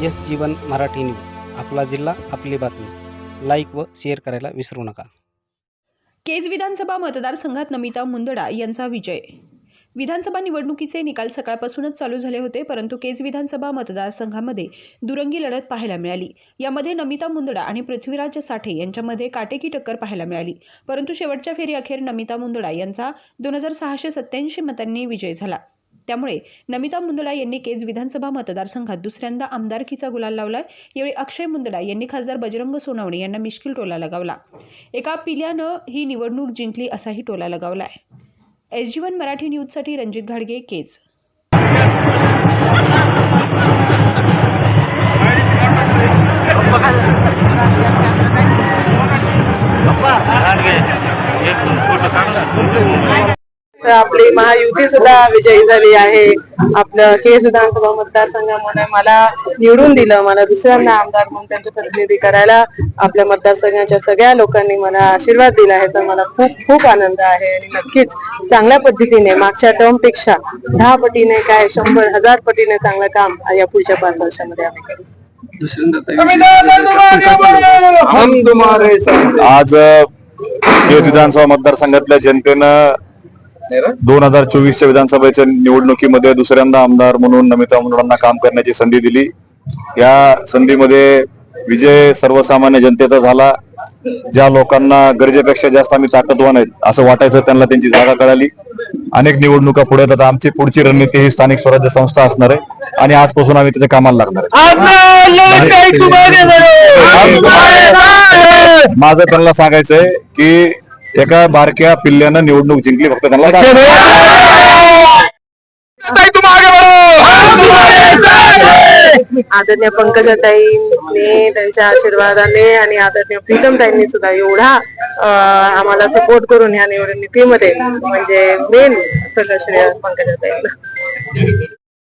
जीवन Marathi news. आपला जिल्हा आपली बातमी. लाईक व शेअर करायला विसरू नका. केज विधानसभा मतदारसंघात नमिता मुंदडा यांचा विजय. विधानसभा निवडणुकीचे निकाल सकाळपासूनच चालू झाले होते परंतु केज विधानसभा मतदारसंघामध्ये दुरंगी लढत पाहायला मिळाली. यामध्ये नमिता मुंदडा आणि पृथ्वीराज साठे यांच्यामध्ये काटेकी टक्कर पाहायला मिळाली. परंतु शेवटच्या फेरी अखेर नमिता मुंदडा यांचा दोन हजार सहाशे सत्याऐंशी मतांनी विजय झाला. त्यामुळे नमिता मुंदडा यांनी केज विधानसभा मतदारसंघात दुसऱ्यांदा आमदारकीचा गुलाल लावलाय. यावेळी अक्षय मुंदडा यांनी खासदार बजरंग सोनवणे यांना मिश्किल टोला लगावला. एका पिल्यानं ही निवडणूक जिंकली असाही टोला लगावलाय. एस जी वन मराठी न्यूजसाठी रणजित घाडगे केज. आपली महायुती सुद्धा विजयी झाली आहे. आपलं केस विधानसभा मतदारसंघामध्ये मला निवडून दिलं मला दुसऱ्यांदा आमदार म्हणून त्यांचे प्रतिनिधी करायला आपल्या मतदारसंघाच्या सगळ्या लोकांनी मला आशीर्वाद दिला आहे. तर मला खूप खूप आनंद आहे आणि नक्कीच चांगल्या पद्धतीने मागच्या टर्मपेक्षा दहा पटीने काय शंभर हजार पटीने चांगलं काम या पुढच्या पाच वर्षामध्ये आम्ही करू. हम तुम्हारे साथ आज विधानसभा मतदारसंघातल्या जनतेनं दोन हजार चोवीसच्या विधानसभेच्या निवडणुकीमध्ये दुसऱ्यांदा आमदार म्हणून नमिता मुंदडांना काम करण्याची संधी दिली. या संधीमध्ये विजय सर्वसामान्य जनतेचा झाला. ज्या लोकांना गरजेपेक्षा जास्त आम्ही ताकदवान आहेत असं वाटायचं त्यांना त्यांची जागा कळाली. अनेक निवडणुका पुढे येतात. आमची पुढची रणनीती ही स्थानिक स्वराज्य संस्था असणार आहे आणि आजपासून आम्ही त्याच्या कामाला लागणार आहे. माझं त्यांना सांगायचंय की एका बारक्या पिल्ल्यानं निवडणूक जिंकली फक्त. आदरणीय पंकजाताईंनी त्यांच्या आशीर्वादाने आणि आदरणीय प्रीतमताईंनी सुद्धा एवढा आम्हाला सपोर्ट करून ह्या निवडणुकीमध्ये म्हणजे मेन सगळं श्रेय पंकजाताईंना.